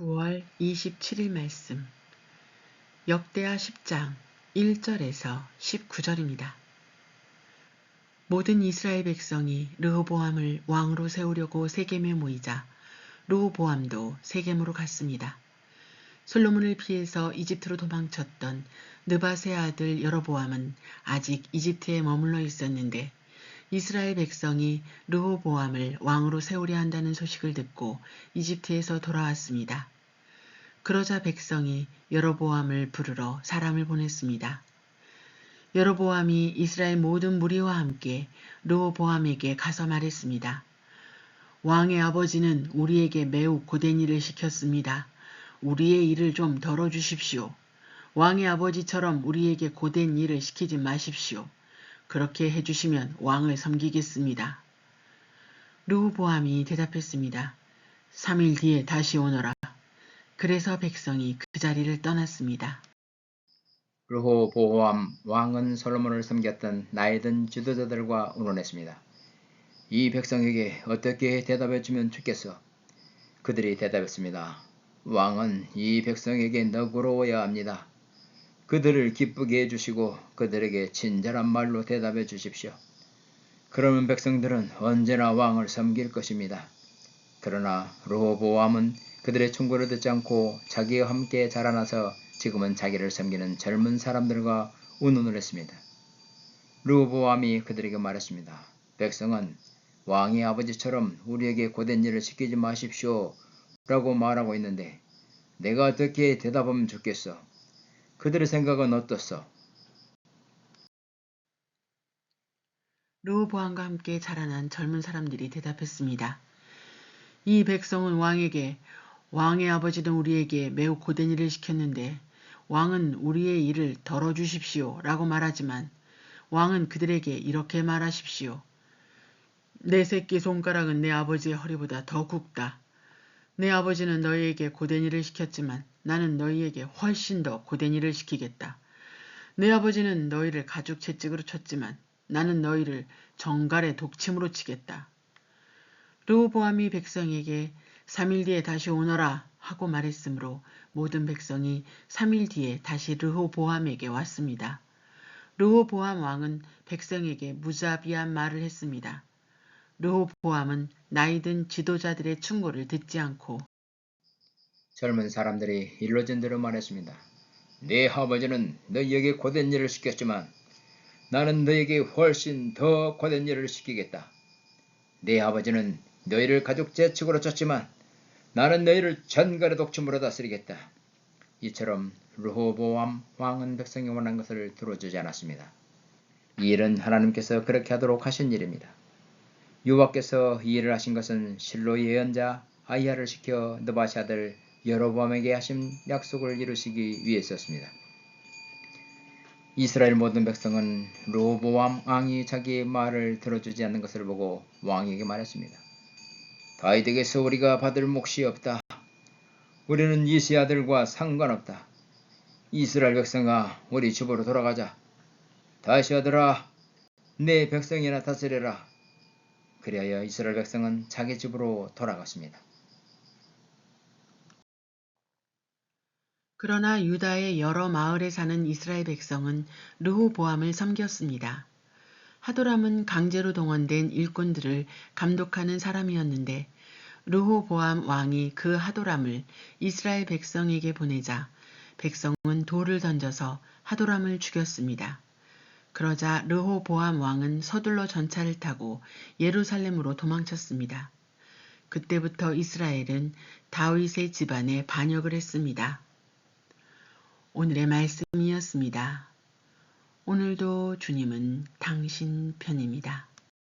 9월 27일 말씀 역대하 10장 1절에서 19절입니다. 모든 이스라엘 백성이 르호보암을 왕으로 세우려고 세겜에 모이자 르호보암도 세겜으로 갔습니다. 솔로몬을 피해서 이집트로 도망쳤던 느바세 아들 여로보암은 아직 이집트에 머물러 있었는데 이스라엘 백성이 르호보암을 왕으로 세우려 한다는 소식을 듣고 이집트에서 돌아왔습니다. 그러자 백성이 여로보암을 부르러 사람을 보냈습니다. 여로보암이 이스라엘 모든 무리와 함께 르호보암에게 가서 말했습니다. 왕의 아버지는 우리에게 매우 고된 일을 시켰습니다. 우리의 일을 좀 덜어주십시오. 왕의 아버지처럼 우리에게 고된 일을 시키지 마십시오. 그렇게 해주시면 왕을 섬기겠습니다. 르호보암이 대답했습니다. 3일 뒤에 다시 오너라. 그래서 백성이 그 자리를 떠났습니다. 르호보암 왕은 솔로몬을 섬겼던 나이든 지도자들과 의논했습니다. 이 백성에게 어떻게 대답해 주면 좋겠어? 그들이 대답했습니다. 왕은 이 백성에게 너그러워야 합니다. 그들을 기쁘게 해주시고 그들에게 친절한 말로 대답해 주십시오. 그러면 백성들은 언제나 왕을 섬길 것입니다. 그러나 르호보암은 그들의 충고를 듣지 않고 자기와 함께 자라나서 지금은 자기를 섬기는 젊은 사람들과 운운을 했습니다. 르호보암이 그들에게 말했습니다. 백성은 왕의 아버지처럼 우리에게 고된 일을 시키지 마십시오 라고 말하고 있는데 내가 어떻게 대답하면 좋겠어? 그들의 생각은 어떻소? 르호보암과 함께 자라난 젊은 사람들이 대답했습니다. 이 백성은 왕에게 왕의 아버지는 우리에게 매우 고된 일을 시켰는데 왕은 우리의 일을 덜어주십시오 라고 말하지만 왕은 그들에게 이렇게 말하십시오. 내 새끼 손가락은 내 아버지의 허리보다 더 굵다. 내 아버지는 너희에게 고된 일을 시켰지만 나는 너희에게 훨씬 더 고된 일을 시키겠다. 내 아버지는 너희를 가죽 채찍으로 쳤지만 나는 너희를 정갈의 독침으로 치겠다. 르호보암이 백성에게 3일 뒤에 다시 오너라 하고 말했으므로 모든 백성이 3일 뒤에 다시 르호보암에게 왔습니다. 르호보암 왕은 백성에게 무자비한 말을 했습니다. 르호보암은 나이든 지도자들의 충고를 듣지 않고 젊은 사람들이 일러진 대로 말했습니다. 네 아버지는 너희에게 고된 일을 시켰지만 나는 너에게 훨씬 더 고된 일을 시키겠다. 네 아버지는 너희를 가족 재축으로 쳤지만 나는 너희를 전갈의 독침으로 다스리겠다. 이처럼 르호보암 왕은 백성이 원한 것을 들어주지 않았습니다. 이 일은 하나님께서 그렇게 하도록 하신 일입니다. 여호와께서 이 일을 하신 것은 실로 예언자 아이야를 시켜 느바시 아들 여로보암에게 하신 약속을 이루시기 위해서였습니다. 이스라엘 모든 백성은 로보암 왕이 자기의 말을 들어주지 않는 것을 보고 왕에게 말했습니다. 다윗에게서 우리가 받을 몫이 없다. 우리는 이세 아들과 상관없다. 이스라엘 백성아 우리 집으로 돌아가자. 다시 아들아 내 백성이나 다스려라. 그리하여 이스라엘 백성은 자기 집으로 돌아갔습니다. 그러나 유다의 여러 마을에 사는 이스라엘 백성은 르호보암을 섬겼습니다. 하도람은 강제로 동원된 일꾼들을 감독하는 사람이었는데 르호보암 왕이 그 하도람을 이스라엘 백성에게 보내자 백성은 돌을 던져서 하도람을 죽였습니다. 그러자 르호보암 왕은 서둘러 전차를 타고 예루살렘으로 도망쳤습니다. 그때부터 이스라엘은 다윗의 집안에 반역을 했습니다. 오늘의 말씀이었습니다. 오늘도 주님은 당신 편입니다.